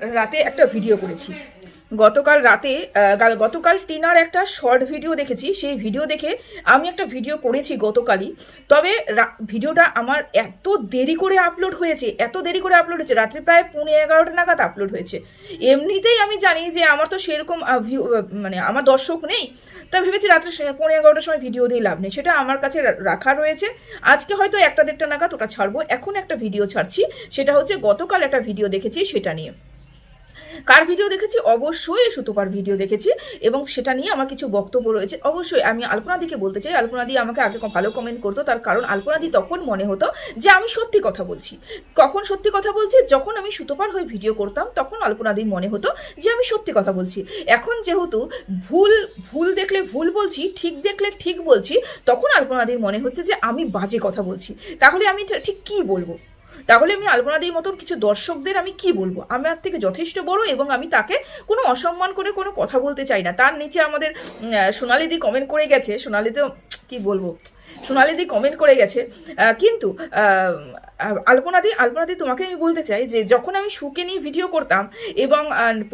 রাতে একটা ভিডিও করেছি। গতকাল রাতে গতকাল টিনার একটা শর্ট ভিডিও দেখেছি। সেই ভিডিও দেখে আমি একটা ভিডিও করেছি গতকালই। তবে ভিডিওটা আমার এত দেরি করে আপলোড হয়েছে, এত দেরি করে আপলোড হয়েছে, রাত্রে প্রায় পৌনে এগারোটা নাগাদ আপলোড হয়েছে। এমনিতেই আমি জানি যে আমার তো সেরকম ভিউ মানে আমার দর্শক নেই। তা ভেবেছি রাত্রে পৌনে এগারোটার সময় ভিডিও দিয়ে লাভ নেই। সেটা আমার কাছে রাখা রয়েছে। আজকে হয়তো একটা দেড়টা নাগাদ ওটা ছাড়বো। এখন একটা ভিডিও ছাড়ছি। সেটা হচ্ছে গতকাল একটা ভিডিও দেখেছি সেটা নিয়ে। কার ভিডিও দেখেছি? অবশ্যই সুতোপার ভিডিও দেখেছি এবং সেটা নিয়ে আমার কিছু বক্তব্য রয়েছে। অবশ্যই আমি আলপনাদিকে বলতে চাই। আলপনাদি আমাকে আগে ভালো কমেন্ট করতো, তার কারণ আলপনাদি তখন মনে হতো যে আমি সত্যি কথা বলছি। কখন সত্যি কথা বলছি? যখন আমি সুতোপার হয়ে ভিডিও করতাম, তখন আলপনাদির মনে হতো যে আমি সত্যি কথা বলছি। এখন যেহেতু ভুল ভুল দেখলে ভুল বলছি, ঠিক দেখলে ঠিক বলছি, তখন আলপনাদির মনে হচ্ছে যে আমি বাজে কথা বলছি। তাহলে আমি ঠিক কি বলব? তাহলে আমি আলপনা আলপনাদির মতন কিছু দর্শকদের আমি কি বলব? আমার থেকে যথেষ্ট বড় এবং আমি তাকে কোনো অসম্মান করে কোনো কথা বলতে চাই না। তার নিচে আমাদের সোনালিদি কমেন্ট করে গেছে। সোনালিতেও কি বলব? সোনালিদি কমেন্ট করে গেছে কিন্তু আলপনাদি আলপনাদি তোমাকে আমি বলতে চাই যে যখন আমি সুকে নিয়ে ভিডিও করতাম এবং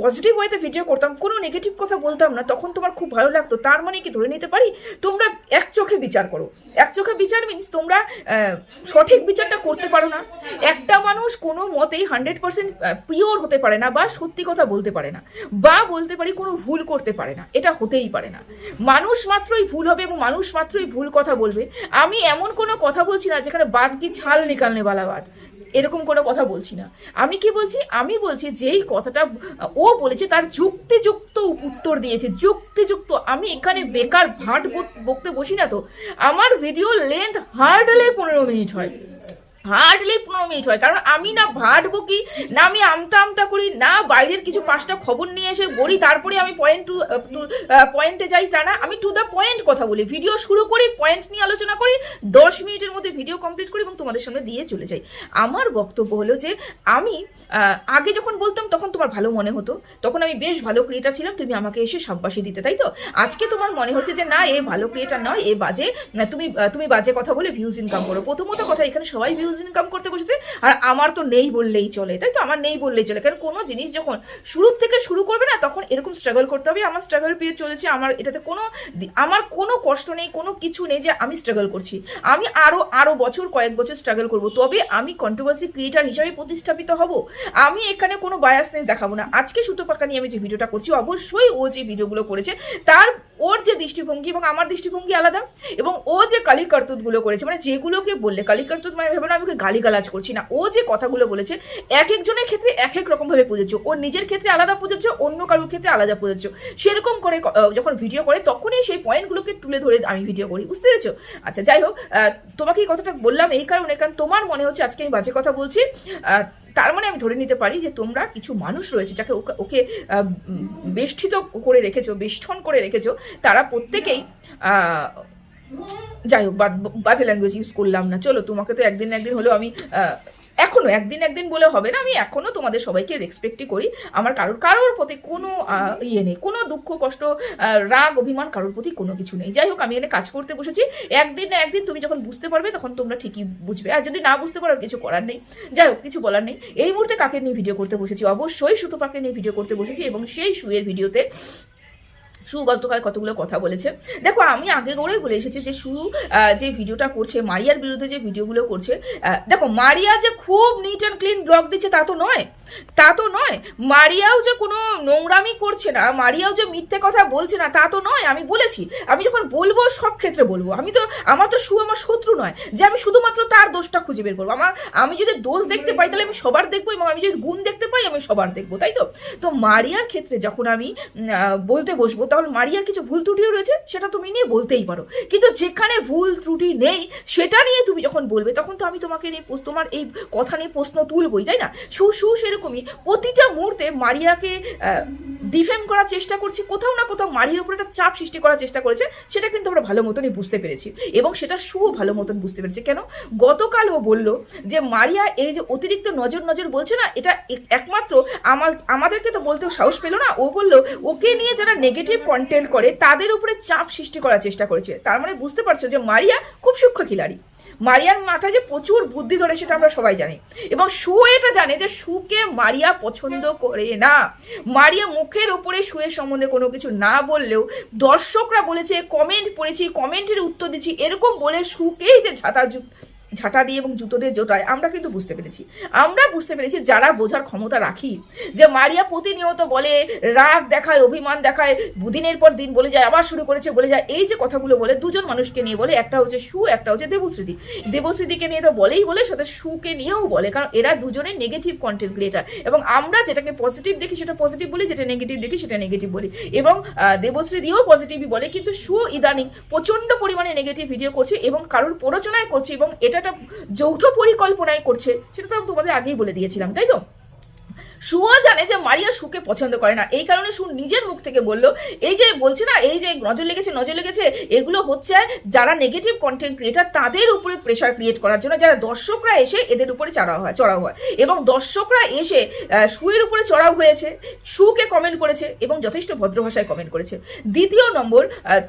পজিটিভ ওয়েতে ভিডিও করতাম, কোনো নেগেটিভ কথা বলতাম না, তখন তোমার খুব ভালো লাগতো। তার মানে কি ধরে নিতে পারি? তোমরা এক চোখে বিচার করো। এক চোখে বিচার মিনস তোমরা সঠিক বিচারটা করতে পারো না। একটা মানুষ কোনো মতেই হান্ড্রেড পার্সেন্ট পিওর হতে পারে না বা সত্যি কথা বলতে পারে না বা বলতে পারি কোনো ভুল করতে পারে না। এটা হতেই পারে না। মানুষ মাত্রই ভুল হবে এবং মানুষ মাত্রই ভুল কথা বলবে। আমি এমন কোনো কথা বলছি না যেখানে বাদ কি ছাল নিকালনে বালা বাদ। এরকম কোনো কথা বলছি না। আমি কি বলছি? আমি বলছি যেই কথাটা ও বলেছে তার যুক্তিযুক্ত উত্তর দিয়েছে, যুক্তিযুক্ত। আমি এখানে বেকার ভাট বক- বকতে বসি না তো। আমার ভিডিও লেন্থ হার্ডলে পনেরো মিনিট হয়। হার্ডলি পনেরো মিনিট হয়। কারণ আমি না ভাট বকি, না আমি আমতা আমতা করি, না বাইরের কিছু পাঁচটা খবর নিয়ে এসে বলি, তারপরে আমি পয়েন্ট টু পয়েন্টে যাই তা না। আমি টু দ্য পয়েন্ট কথা বলি। ভিডিও শুরু করি পয়েন্ট নিয়ে আলোচনা করি, দশ মিনিটের মধ্যে ভিডিও কমপ্লিট করি এবং তোমাদের সামনে দিয়ে চলে যাই। আমার বক্তব্য হলো যে, আমি আগে যখন বলতাম তখন তোমার ভালো মনে হতো। তখন আমি বেশ ভালো ক্রিয়েটার ছিলাম, তুমি আমাকে এসে সাব্বাসী দিতে, তাই তো? আজকে তোমার মনে হচ্ছে যে, না, এ ভালো ক্রিয়েটার নয়, এ বাজে তুমি তুমি বাজে কথা বলে ভিউজ ইনকাম করো। প্রথমত কথা, এখানে সবাই ভিউজ ইনকাম করতে বসেছে, আর আমার তো নেই বললেই চলে, তাই তো? আমার নেই বললেই চলে। কারণ কোনো জিনিস যখন শুরু থেকে শুরু করবে না, তখন এরকম স্ট্রাগল করতে হবে। আমার স্ট্রাগল পিরিয়ড চলেছে, আমার এটাতে কোনো আমার কোনো কষ্ট নেই, কোনো কিছু নেই যে আমি স্ট্রাগল করছি। আমি আরও আরও বছর, কয়েক বছর স্ট্রাগল করব। তবে আমি কন্ট্রোভার্সি ক্রিয়েটার হিসাবে প্রতিষ্ঠাপিত হব। আমি এখানে কোনো বায়াসনেস দেখাবো না। আজকে সুতো পাকা নিয়ে আমি যে ভিডিওটা করছি, অবশ্যই ও যে ভিডিওগুলো করেছে, তার ওর যে দৃষ্টিভঙ্গি এবং আমার দৃষ্টিভঙ্গি আলাদা, এবং ও যে কালি কার্তুতগুলো করেছে মানে যেগুলোকে বললে কালি কার্তুত মানে ভেবে না আমি ওকে গালিগালাজ করছি না। ও যে কথাগুলো বলেছে, এক একজনের ক্ষেত্রে এক এক রকম ভাবে প্রযোজ্য ওর নিজের ক্ষেত্রে আলাদা প্রযোজ্য অন্য কারোর ক্ষেত্রে আলাদা প্রযোজ্য সেরকম করে যখন ভিডিও করে, তখনই সেই পয়েন্টগুলোকে তুলে ধরে আমি ভিডিও করি। বুঝতে পেরেছ? আচ্ছা যাই হোক তোমাকে এই কথাটা বললাম এই কারণে, কারণ তোমার মনে হচ্ছে আজকে আমি বাজে কথা বলছি। তার মানে আমি ধরে নিতে পারি যে তোমরা কিছু মানুষ রয়েছে, যাকে ওকে- বেষ্টিত করে রেখেছো, বেষ্টন করে রেখেছো, তারা প্রত্যেকেই যাই হোক বাজে ল্যাঙ্গুয়েজ ইউজ করলাম না। চলো তোমাকে তো একদিন একদিন হলেও আমি আহ, এখনও একদিন একদিন বলে হবে না আমি এখনও তোমাদের সবাইকে রেসপেক্টই করি। আমার কারোর কারোর প্রতি কোনো ইয়ে নেই কোনো দুঃখ কষ্ট রাগ অভিমান কারোর প্রতি কোনো কিছু নেই। যাই হোক আমি এখানে কাজ করতে বসেছি। একদিন না একদিন তুমি যখন বুঝতে পারবে তখন তোমরা ঠিকই বুঝবে। আর যদি না বুঝতে পারো কিছু করার নেই। যাই হোক কিছু বলার নেই। এই মুহূর্তে কাকে নিয়ে ভিডিও করতে বসেছি? অবশ্যই সুতোপাকে নিয়ে ভিডিও করতে বসেছি এবং সেই শুয়ের ভিডিওতে সু গতকাল কতগুলো কথা বলেছে। দেখো, আমি আগে করেই বলে এসেছি যে সু যে ভিডিওটা করছে, মারিয়ার বিরুদ্ধে যে ভিডিওগুলো করছে দেখো, মারিয়া যে খুব নিট অ্যান্ড ক্লিন ব্লগ দিচ্ছে তা তো নয়। তা তো নয়। মারিয়াও যে কোনো নোংরামি করছে না, মারিয়াও যে মিথ্যে কথা বলছে না, তা তো নয়। আমি বলেছি, আমি যখন বলব, সব ক্ষেত্রে বলব। আমি তো, আমার তো সু আমার শত্রু নয় যে আমি শুধুমাত্র তার দোষটা খুঁজে বের করব। আমার, আমি যদি দোষ দেখতে পাই, তাহলে আমি সবার দেখব এবং আমি যদি গুণ দেখতে পাই, আমি সবার দেখব, তাই তো? তো মারিয়ার ক্ষেত্রে যখন আমি বলতে বসবো তাহলে মারিয়ার কিছু ভুল ত্রুটিও রয়েছে, সেটা তুমি নিয়ে বলতেই পারো। কিন্তু যেখানে ভুল ত্রুটি নেই, সেটা নিয়ে তুমি যখন বলবে, তখন তো আমি তোমাকে নিয়ে তোমার এই কথা নিয়ে প্রশ্ন তুলবই, তাই না? সু সু সেরকমই প্রতিটা মুহূর্তে মারিয়াকে ডিফেম করার চেষ্টা করছি, কোথাও না কোথাও মারিয়ার উপর একটা চাপ সৃষ্টি করার চেষ্টা করেছে, সেটা কিন্তু আমরা ভালো মতনই বুঝতে পেরেছি। এবং সেটা সুও ভালো মতন বুঝতে পেরেছে। কেন? গতকাল ও বলল যে, মারিয়া এই যে অতিরিক্ত নজর নজর বলছে না, এটা একমাত্র আমার, আমাদেরকে তো বলতেও সাহস পেল না। ও বলল, ওকে নিয়ে যারা নেগেটিভ কন্টেন্ট করে, তাদের উপরে চাপ সৃষ্টি করার চেষ্টা করেছে। তার মানে বুঝতে পারছ যে, মারিয়া খুব সূক্ষ্ম খিলাড়ি। মারিয়ার মাথা যে প্রচুর বুদ্ধি ধরে সেটা আমরা সবাই জানি। এবং সু এটা জানে যে সুকে মারিয়া পছন্দ করে না। মারিয়া মুখের ওপরে সুয়ের সম্বন্ধে কোনো কিছু না বললেও দর্শকরা বলেছে কমেন্ট পড়েছি কমেন্টের উত্তর দিচ্ছি, এরকম বলে সুকেই যে জু- ঝাঁটা দিয়ে এবং জুতো দিয়ে জোটায়, আমরা কিন্তু বুঝতে পেরেছি। আমরা বুঝতে পেরেছি যারা বোঝার ক্ষমতা রাখি, যে মারিয়া প্রতিনিয়ত বলে, রাগ দেখায়, অভিমান দেখায় দিনের পর দিন বলে যায়, আবার শুরু করেছে বলে যায়, এই যে কথাগুলো বলে, দুজন মানুষকে নিয়ে বলে, একটা হচ্ছে সু, একটা হচ্ছে দেবশ্রীদি। দেবশ্রীদিকে নিয়ে তো বলেই বলে, সাথে সুকে নিয়েও বলে, কারণ এরা দুজনে নেগেটিভ কন্টেন্ট ক্রিয়েটার এবং আমরা যেটাকে পজিটিভ দেখি, সেটা পজিটিভ বলি, যেটা নেগেটিভ দেখি, সেটা নেগেটিভ বলি। এবং দেবশ্রী দিয়েও পজিটিভই বলে, কিন্তু সু ইদানিং প্রচণ্ড পরিমাণে নেগেটিভ ভিডিও করছে এবং কারোর প্ররোচনায় করছে এবং এটা একটা যৌথ পরিকল্পনায় করছে সেটা তো আমি তোমাদের আগেই বলে দিয়েছিলাম তাই তো? সুও জানে যে মারিয়া সুকে পছন্দ করে না। এই কারণে সু নিজের মুখ থেকে বলল, এই যে বলছে না, এই যে নজর লেগেছে নজর লেগেছে, এগুলো হচ্ছে যারা নেগেটিভ কন্টেন্ট ক্রিয়েটার তাদের উপরে প্রেশার ক্রিয়েট করার জন্য যারা দর্শকরা এসে এদের উপরে চড়াও হয় চড়াও হয়। এবং দর্শকরা এসে সুয়ের উপরে চড়াও হয়েছে সুকে কমেন্ট করেছে এবং যথেষ্ট ভদ্র ভাষায় কমেন্ট করেছে। দ্বিতীয় নম্বর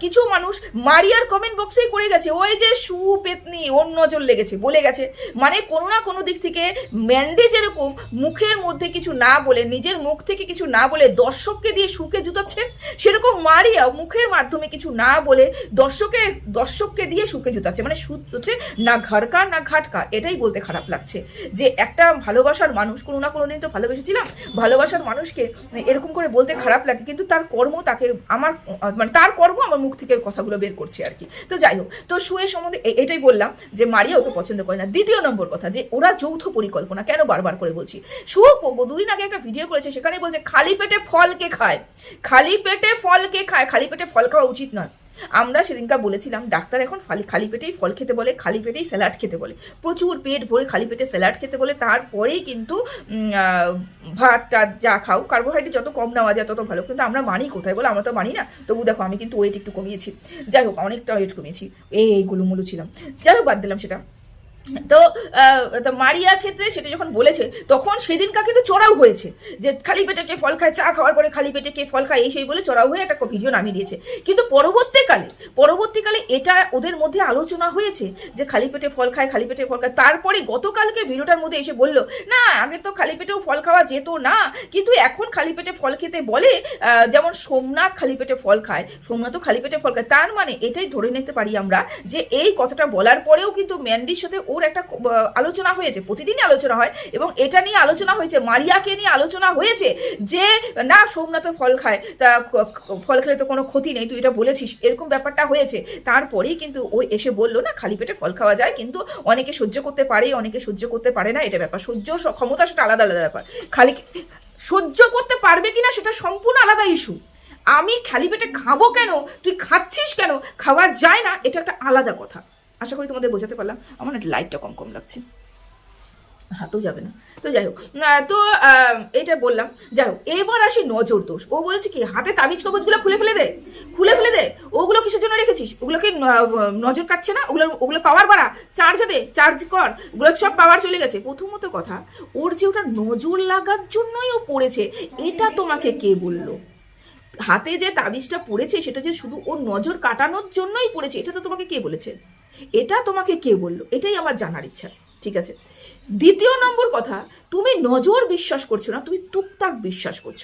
কিছু মানুষ মারিয়ার কমেন্ট বক্সেই করে গেছে, ওই যে সু পেতনি, ওর নজর লেগেছে, বলে গেছে। মানে কোনো না কোনো দিক থেকে ম্যান্ডি যেরকম মুখের মধ্যে কিছু না বলে, নিজের মুখ থেকে কিছু না বলে দর্শককে দিয়ে সুখে জুতাচ্ছে, সেরকম মারিয়া মুখের মাধ্যমে কিছু না বলে দর্শকের দর্শককে দিয়ে সুখে জুতাচ্ছে। মানে সু হচ্ছে না ঘরকা না ঘাটকা, এটাই বলতে খারাপ লাগছে। যে একটা ভালোবাসার মানুষ, কোনো না কোনো দিন তো ভালোবেসেছিলাম, ভালোবাসার মানুষকে এরকম করে বলতে খারাপ লাগে, কিন্তু তার কর্ম তাকে, আমার মানে তার কর্ম আমার মুখ থেকে কথাগুলো বের করছে আর কি। তো যাই হোক, তো সুয়ের সম্বন্ধে এটাই বললাম যে মারিয়া ওকে পছন্দ করে না। দ্বিতীয় নম্বর কথা, যে ওরা যৌথ পরিকল্পনা, কেন বারবার করে বলছি? সু দুদিন আগে একটা ভিডিও করেছে সেখানে বলছে, খালি পেটে ফল কে খায়? খালি পেটে ফল কে খায়? খালি পেটে ফল খাওয়া উচিত নয়। আমরা সেদিনকা বলেছিলাম, ডাক্তার এখন খালি খালি পেটেই ফল খেতে বলে, খালি পেটেই স্যালাড খেতে বলে। প্রচুর পেট ভরে খালি পেটে স্যালাড খেতে বলে, তারপরেই কিন্তু ভাত টাত যা খাও কার্বোহাইড্রেট যত কম নেওয়া যায় তত ভালো। কিন্তু আমরা মানি কোথায় বলে? আমরা তো মানি না। তবু দেখো, আমি কিন্তু ওয়েট একটু কমিয়েছি। যাই হোক, অনেকটা ওয়েট কমিয়েছি। এই গুলুমুলু ছিলাম। যাই হোক, বাদ দিলাম সেটা। তো মারিয়ার ক্ষেত্রে সেটা যখন বলেছে, তখন সেদিনকা কিন্তু চড়াও হয়েছে, যে খালি পেটে কে ফল খায়, চা খাওয়ার পরে খালি পেটে কে ফল খায়, এই সেই বলে চড়াও হয়ে একটা ভিডিও নামিয়ে দিয়েছে। কিন্তু পরবর্তীকালে পরবর্তীকালে এটা ওদের মধ্যে আলোচনা হয়েছে যে খালি পেটে ফল খায়, খালি পেটে ফল খায়। তারপরে গতকালকে ভিডিওটার মধ্যে এসে বলল, না, আগে তো খালি পেটেও ফল খাওয়া যেত না, কিন্তু এখন খালি পেটে ফল খেতে বলে যেমন সোমনাথ খালি পেটে ফল খায় সোমনাথও খালি পেটে ফল খায়। তার মানে এটাই ধরে নিতে পারি আমরা যে এই কথাটা বলার পরেও কিন্তু ম্যান্ডির সাথে ওর একটা আলোচনা হয়েছে, প্রতিদিনই আলোচনা হয় এবং এটা নিয়ে আলোচনা হয়েছে, মারিয়াকে নিয়ে আলোচনা হয়েছে যে, না সোমনাথও ফল খায়, তা ফল খেলে তো কোনো ক্ষতি নেই, তুই এটা বলেছিস। এরকম ব্যাপারটা হয়েছে। তারপরেই কিন্তু ও এসে বলল, না, খালি পেটে ফল খাওয়া যায়, কিন্তু অনেকে সহ্য করতে পারে, অনেকে সহ্য করতে পারে না। এটা ব্যাপার। সহ্য ক্ষমতা সেটা আলাদা আলাদা ব্যাপার। খালি সহ্য করতে পারবে কিনা সেটা সম্পূর্ণ আলাদা ইস্যু। আমি খালি পেটে খাব কেন? তুই খাচ্ছিস কেন? খাওয়া যায় না, এটা একটা আলাদা কথা। আশা করি তোমাদের বোঝাতে পারলাম। আমার না লাইটটা কম কম লাগছে। হাতেও যাবে না। তো যাই হোক তো এটা বললাম। যাই হোক, এবার আসি নজর দোষ। ও বলছে কি, হাতে তাবিজ কবজগুলো খুলে ফেলে দে। খুলে ফেলে দে। ওগুলো কিসের জন্য রেখেছিস? ওগুলোকে নজর কাটছে না? ওগুলো ওগুলো পাওয়ার বাড়া। চার্জ দে চার্জ কর। ওগুলো সব পাওয়ার চলে গেছে। প্রথমত কথা, ওর যে ওটা নজর লাগার জন্যই ও পড়েছে, এটা তোমাকে কে বলল? হাতে যে তাবিজটা পড়েছে, সেটা যে শুধু ওর নজর কাটানোর জন্যই পড়েছে, এটা তো তোমাকে কে বলেছে? এটা তোমাকে কে বলল? এটাই আমার জানার ইচ্ছা, ঠিক আছে? দ্বিতীয় নম্বর কথা, তুমি নজর বিশ্বাস করছ না, তুমি টুকটাক বিশ্বাস করছ।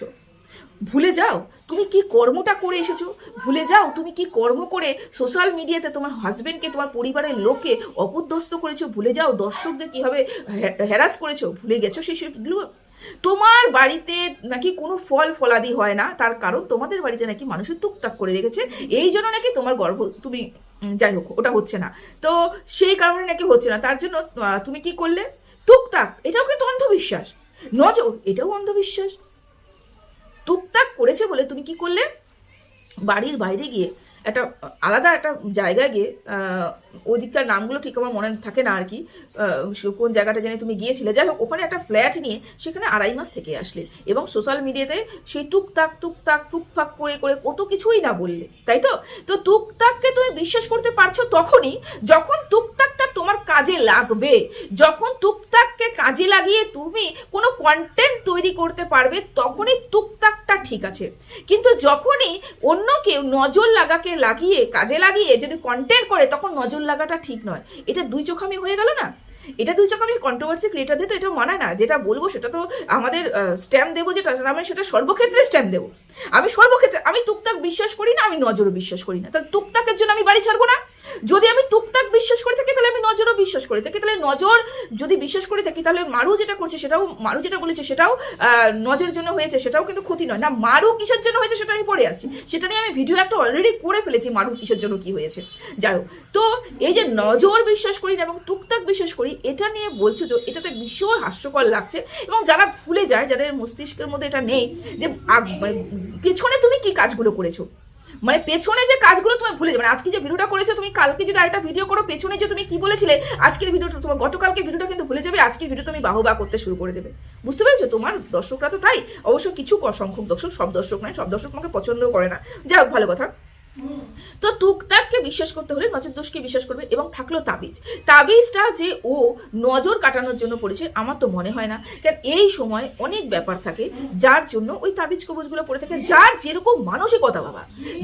ভুলে যাও, তুমি কি কর্মটা করে এসেছ? ভুলে যাও, তুমি কি কর্ম করে সোশ্যাল মিডিয়াতে তোমার হাজবেন্ডকে তোমার পরিবারের লোককে অপদস্থ করেছ? ভুলে যাও, দর্শকদের কীভাবে হ্যারাস করেছ? ভুলে গেছো? সেগুলো তোমার বাড়িতে নাকি কোনো ফল ফলাদি হয় না? তার কারণ তোমাদের বাড়িতে নাকি মানুষের টুকটাক করে রেখেছে। এই জন্য নাকি তোমার গর্ভ তুমি যাই হোক, ওটা হচ্ছে না। তো সেই কারণে নাকি হচ্ছে না। তার জন্য তুমি কি করলে? টুকটাক, এটাও কিন্তু অন্ধবিশ্বাস। নজর, এটাও অন্ধবিশ্বাস। টুকটাক করেছে বলে তুমি কি করলে? বাড়ির বাইরে গিয়ে একটা আলাদা একটা জায়গায় গিয়ে ওদিককার নামগুলো ঠিক আমার মনে থাকে না আর কি। কোন জায়গাটা জানি তুমি গিয়েছিলে। যাই হোক, ওখানে একটা ফ্ল্যাট নিয়ে সেখানে আড়াই মাস থেকে আসলে এবং সোশ্যাল মিডিয়াতে সেই টুকটাক টুকটাক, টুকফাক করে করে কত কিছুই না বললে, তাই তো? তো টুকটাককে তুমি বিশ্বাস করতে পারছ তখনই যখন টুকটাকটা তোমার কাজে লাগবে, যখন টুকটাককে কাজে লাগিয়ে তুমি কোনো কন্টেন্ট তৈরি করতে পারবে, তখনই টুকটাকটা ঠিক আছে। কিন্তু যখনই অন্য কেউ নজর লাগাকে টাকে লাগিয়ে, কাজে লাগিয়ে যদি কন্টেন্ট করে, তখন নজর লাগাটা ঠিক নয়। এটা দুই চোখামি হয়ে গেল না? এটা দুই চোখামি কন্ট্রোভার্সি ক্রিয়েটারদের তো এটা মানায় না। যেটা বলব সেটা তো আমাদের স্ট্যাম্প দেবো যেটা আমি সেটা সর্বক্ষেত্রে স্ট্যাম্প দেবো। আমি সর্বক্ষেত্রে, আমি টুকটাক বিশ্বাস করি না, আমি নজরও বিশ্বাস করি না। তাহলে টুকটাকের জন্য আমি বাড়ি ছাড়বো না? যদি আমি টুকটাক বিশ্বাস করে থাকি, তাহলে আমি নজরও বিশ্বাস করে থাকি। তাহলে নজর যদি বিশ্বাস করে থাকি, তাহলে মারু যেটা করছে সেটাও, মারু যেটা বলেছে সেটাও নজরের জন্য হয়েছে, সেটাও কিন্তু ক্ষতি নয়। না, মারু কিসের জন্য হয়েছে সেটা আমি পরে আসছি। সেটা নিয়ে আমি ভিডিও একটা অলরেডি করে ফেলেছি, মারু কিসের জন্য কি হয়েছে। যাই হোক, তো এই যে নজর বিশ্বাস করি না এবং টুকটাক বিশ্বাস করি, এটা নিয়ে বলছো যে এটাতে ভীষণ হাস্যকর লাগছে। এবং যারা ভুলে যায়, যাদের মস্তিষ্কের মধ্যে এটা নেই, যে মানে পেছনে তুমি কি কাজগুলো করেছ? মানে পেছনে যে কাজগুলো তুমি ভুলে যাবে মানে আজকে যে ভিডিওটা করেছ, তুমি কালকে যদি আরেকটা ভিডিও করো, পেছনে যে তুমি কি বলেছিলে, আজকের ভিডিওটা তোমার, গতকালকে ভিডিওটা কিন্তু ভুলে যাবে, আজকের ভিডিও তুমি বাহবা করতে শুরু করে দেবে। বুঝতে পেরেছ? তোমার দর্শকরা তো তাই। অবশ্য কিছু সংখ্যক দর্শক, সব দর্শক নয় সব দর্শক তোমাকে পছন্দও করে না। যাই হোক, ভালো কথা। তো তুকতাককে বিশ্বাস করতে হলে নজর দোষকে বিশ্বাস করবে এবং থাকল তাবিজ। তাবিজটা যে ও নজর কাটানোর জন্য পড়েছে, আমার তো মনে হয় না। কারণ এই সময় অনেক ব্যাপার থাকে যার জন্য ওই তাবিজ কবজগুলো পড়ে থাকে। যার যেরকম মানসিকতা বাবা,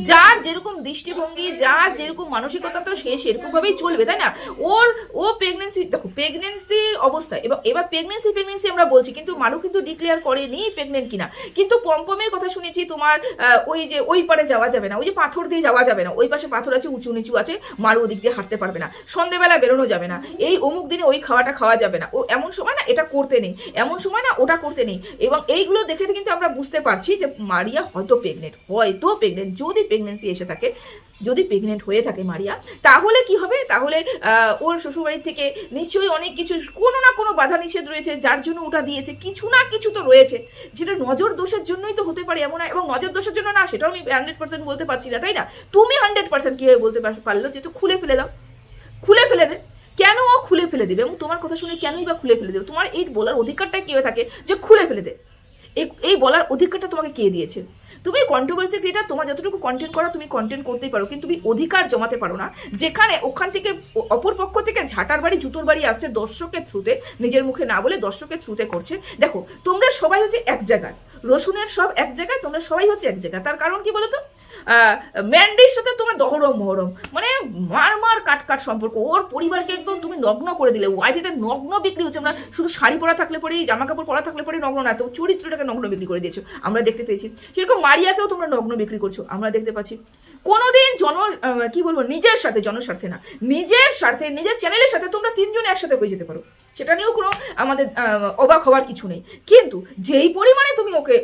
যার যেরকম দৃষ্টিভঙ্গি, যার যেরকম মানসিকতা তো সে সেরকম ভাবেই চলবে, তাই না? ওর, ও প্রেগনেন্সি দেখো প্রেগনেন্সির অবস্থা এবার এবার প্রেগনেন্সি প্রেগনেন্সি আমরা বলছি, কিন্তু মারু কিন্তু ডিক্লেয়ার করেনি প্রেগনেন্ট কিনা। কিন্তু পম্পমের কথা শুনেছি তোমার ওই যে ওই পারে যাওয়া যাবে না, ওই যে পাথর দিয়ে যাওয়া যাবে না। ওই পাশে পাথর আছে, উঁচু নিচু আছে, মারু ওদিক দিয়ে হাঁটতে পারবে না। সন্ধেবেলা বেরোনো যাবে না। এই অমুক দিনে ওই খাওয়াটা খাওয়া যাবে না। ও এমন সময় না এটা করতে নেই। এমন সময় না ওটা করতে নেই। এবং এইগুলো দেখে কিন্তু আমরা বুঝতে পারছি যে মারিয়া হয়তো প্রেগনেন্ট হয়তো প্রেগনেন্ট যদি প্রেগনেন্সি এসে থাকে যদি প্রেগনেন্ট হয়ে থাকে মারিয়া, তাহলে কি হবে? তাহলে ওর শ্বশুরবাড়ি থেকে নিশ্চয়ই অনেক কিছু, কোনো না কোনো বাধা নিষেধ রয়েছে, যার জন্য ওটা দিয়েছে। কিছু না কিছু তো রয়েছে। যেটা নজর দোষের জন্যই তো হতে পারে এমন এবং নজর দোষের জন্য না, সেটাও আমি হান্ড্রেড পার্সেন্ট বলতে পারছি না, তাই না? তুমি হান্ড্রেড পার্সেন্ট কীভাবে বলতে পার- পারল যে, তো খুলে ফেলে দাও। খুলে ফেলে দে। কেন ও খুলে ফেলে দেবে? এবং তোমার কথা শুনে কেনই বা খুলে ফেলে দেবে? তোমার এই বলার অধিকারটা কি হয়ে থাকে? যে খুলে ফেলে দে। এই বলার অধিকারটা তোমাকে কে দিয়েছে? তুমি কন্ট্রোভার্সি ক্রিয়েটার তোমার যতটুকু কন্টেন্ট করো, তুমি কন্টেন্ট করতেই পারো। কিন্তু তুমি অধিকার জমাতে পারো না। যেখানে ওখান থেকে অপর পক্ষ থেকে ঝাঁটার বাড়ি, জুতোর বাড়ি আসছে দর্শকের থ্রুতে নিজের মুখে না বলে দর্শকের থ্রুতে করছে। দেখো, তোমরা সবাই হচ্ছে এক জায়গায়। রসুনের সব এক জায়গায়, তোমরা সবাই হচ্ছে এক জায়গায়। তার কারণ কি বলো তো ম্যান্ডির সাথে তোমার দহরম মহরম। মানে মার মার কাট কাট সম্পর্ক। ওর পরিবারকে একদম তুমি নগ্ন করে দিলে। ওয়াইটিতে নগ্ন বিক্রি হচ্ছে। আমরা শুধু শাড়ি পরা থাকলে পরেই জামা কাপড় পরা থাকলে পরেই নগ্ন না, তো চরিত্রটাকে নগ্ন বিক্রি করে দিয়েছ। আমরা দেখতে পেয়েছি। সেরকম মারিয়াকেও তোমরা নগ্ন বিক্রি করছ। আমরা দেখতে পাচ্ছি। কোনোদিন জন কি বলব? নিজের সাথে জনস্বার্থে না। নিজের স্বার্থে, নিজের চ্যানেলের সাথে তোমরা তিনজন একসাথে হয়ে যেতে পারো। সেটা নিয়েও কোনো আমাদের অবাক হওয়ার কিছু নেই। কিন্তু যেই পরিমাণে তুমি ওকে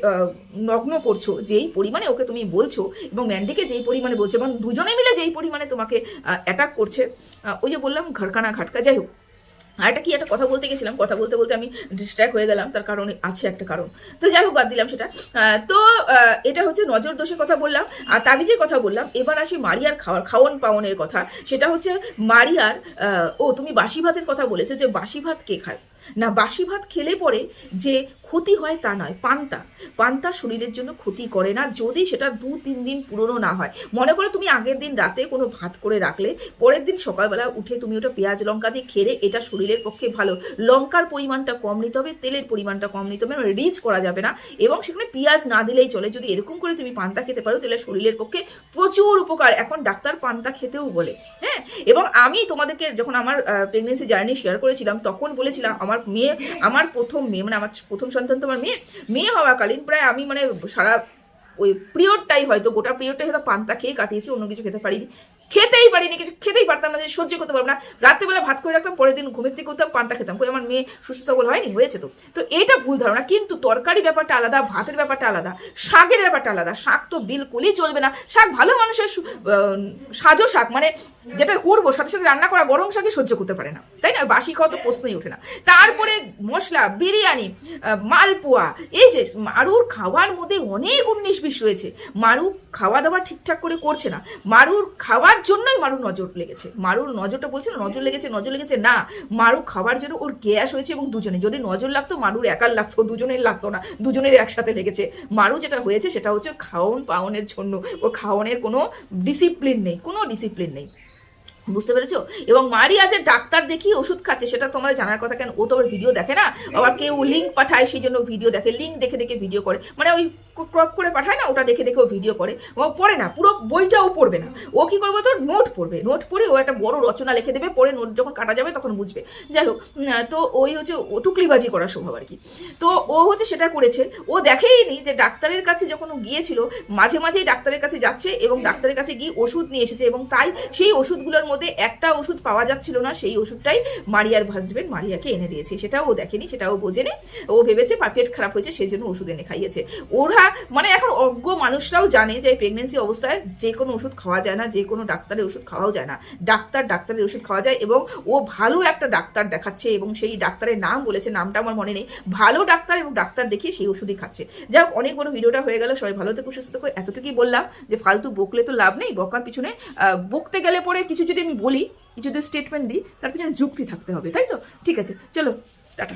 নগ্ন করছ, যেই পরিমাণে ওকে তুমি বলছো এবং ম্যান্ডিকে যেই পরিমাণে বলছো এবং দুজনে মিলে যেই পরিমাণে তোমাকে অ্যাটাক করছে ওই যে বললাম, ঘরকানা ঘাটকা, যাই হোক আর একটা কি একটা কথা বলতে গেছিলাম, কথা বলতে বলতে আমি ডিস্ট্র্যাক্ট হয়ে গেলাম, তার কারণে আছে একটা কারণ। তো যাই হোক, বাদ দিলাম সেটা। তো এটা হচ্ছে নজর দোষের কথা বললাম, আর তাবিজের কথা বললাম। এবার আসি মারিয়ার খাওয়ার, খাওয়ন পাওনের কথা। সেটা হচ্ছে মারিয়ার ও তুমি বাসি ভাতের কথা বলেছ যে বাসি ভাত কে খায়? না, বাসি ভাত খেলে পরে যে ক্ষতি হয় তা নয়, পান্তা। পান্তা শরীরের জন্য ক্ষতি করে না, যদি সেটা দু, তিন দিন পুরনো না হয়। মনে করে তুমি আগের দিন রাতে কোনো ভাত করে রাখলে, পরের দিন সকালবেলা উঠে তুমি ওটা পেঁয়াজ, লঙ্কা দিয়ে খেলে, এটা শরীরের পক্ষে ভালো। লঙ্কার পরিমাণটা কম নিতে হবে, তেলের পরিমাণটা কম নিতে হবে রিচ করা যাবে না। এবং সেখানে পেঁয়াজ না দিলেই চলে। যদি এরকম করে তুমি পান্তা খেতে পারো, তাহলে শরীরের পক্ষে প্রচুর উপকার। এখন ডাক্তার পান্তা খেতেও বলে হ্যাঁ? এবং আমি তোমাদেরকে যখন আমার প্রেগনেন্সি জার্নি শেয়ার করেছিলাম, তখন বলেছিলাম, আমার মেয়ে, আমার প্রথম মেয়ে মানে আমার প্রথম সন্তান তো আমার মেয়ে মেয়ে হওয়াকালীন প্রায় আমি মানে সারা ওই পিরিয়ডটাই হয়তো, গোটা পিরিয়ডটাই হয়তো পান্তা খেয়ে কাটিয়েছি, অন্য কিছু খেতে পারিনি। খেতেই পারিনি, কিছু খেতেই পারতাম না, যে সহ্য করতে পারব না। রাত্রেবেলা ভাত করে রাখতাম, পরের দিন ঘুমের থেকে করতাম পান্তা খেতাম। কই, আমার মেয়ে সুস্থ সবল হয়নি, হয়েছে তো। তো এটা ভুল ধারণা, কিন্তু তরকারি ব্যাপারটা আলাদা, ভাতের ব্যাপারটা আলাদা, শাকের ব্যাপারটা আলাদা। শাক তো বিলকুলই চলবে না। শাক ভালো মানুষের সাজো শাক মানে যেটা করব, সাথে সাথে রান্না করা গরম শাকই সহ্য করতে পারে না। তাই না? বাসি খাওয়া তো প্রশ্নই ওঠে না। তারপরে মশলা, বিরিয়ানি মালপোয়া, এই যে মারুর খাওয়ার মধ্যে অনেক উনিশ বিশ রয়েছে। মারু খাওয়া দাওয়া ঠিকঠাক করে করছে না। মারুর খাওয়ার জন্যই মারুর নজর লেগেছে। মারুর নজরটা বলছে নজর লেগেছে নজর লেগেছে, না। মারু খাওয়ার জন্য ওর গ্যাস হয়েছে এবং দুজনে। যদি নজর লাগতো, মারুর একার লাগতো, দুজনের লাগতো না, দুজনের একসাথে লেগেছে। মারু যেটা হয়েছে, সেটা হচ্ছে খাওন পাওনের জন্য। ওর খাওয়ানোর কোনো ডিসিপ্লিন নেই, কোনো ডিসিপ্লিন নেই। বুঝতে পেরেছ? এবং মারি আছে ডাক্তার দেখি ওষুধ খাচ্ছে, সেটা তোমাদের জানার কথা কেন? ও তো ভিডিও দেখে না? আবার কেউ লিঙ্ক পাঠায়, সেই জন্য ভিডিও দেখে লিঙ্ক দেখে দেখে ভিডিও করে। মানে ওই ক্রপ করে পাঠায় না, ওটা দেখে দেখে ও ভিডিও করে। ও পড়ে না, পুরো বইটাও পড়বে না। ও কি করবে তো? নোট পড়বে। নোট পড়ে ও একটা বড় রচনা লিখে দেবে পরে নোট যখন কাটা যাবে তখন বুঝবে। যাই হোক তো ওই হচ্ছে ও টুকলিবাজি করার স্বভাব আর কি। তো ও হচ্ছে সেটা করেছে। ও দেখেইনি যে ডাক্তারের কাছে যখন ও গিয়েছিল, মাঝে মাঝেই ডাক্তারের কাছে যাচ্ছে এবং ডাক্তারের কাছে গিয়ে ওষুধ নিয়ে এসেছে এবং তাই সেই ওষুধগুলোর মধ্যে একটা ওষুধ পাওয়া যাচ্ছিল না, সেই ওষুধটাই মারিয়ার হাজবেন্ড মারিয়াকে এনে দিয়েছে। সেটাও ও দেখেনি, সেটাও বোঝেনি। ও ভেবেছে পেট খারাপ হয়েছে, সেই জন্য ওষুধ এনে খাইয়েছে। ওরা মানে এখন অজ্ঞ মানুষরাও জানে যে প্রেগনেন্সি অবস্থায় যে কোনো ওষুধ খাওয়া যায় না, যে কোনো ডাক্তারের ওষুধ খাওয়াও যায় না। ডাক্তার ডাক্তারের ওষুধ খাওয়া যায় এবং ও ভালো একটা ডাক্তার দেখাচ্ছে এবং সেই ডাক্তারের নাম বলেছে, নামটা আমার মনে নেই। ভালো ডাক্তার এবং ডাক্তার দেখিয়ে সেই ওষুধই খাচ্ছে। যাই হোক, অনেক বড় ভিডিওটা হয়ে গেল, সবাই ভালো থেকে, সুস্থ করে এতটুকুই বললাম যে ফালতু বকলে তো লাভ নেই, বকার পিছনে বকতে গেলে পরে কিছু যদি আমি বলি, কিছু যদি স্টেটমেন্ট দিই, তার পিছনে যুক্তি থাকতে হবে, তাই তো? ঠিক আছে, চলো, টাটা।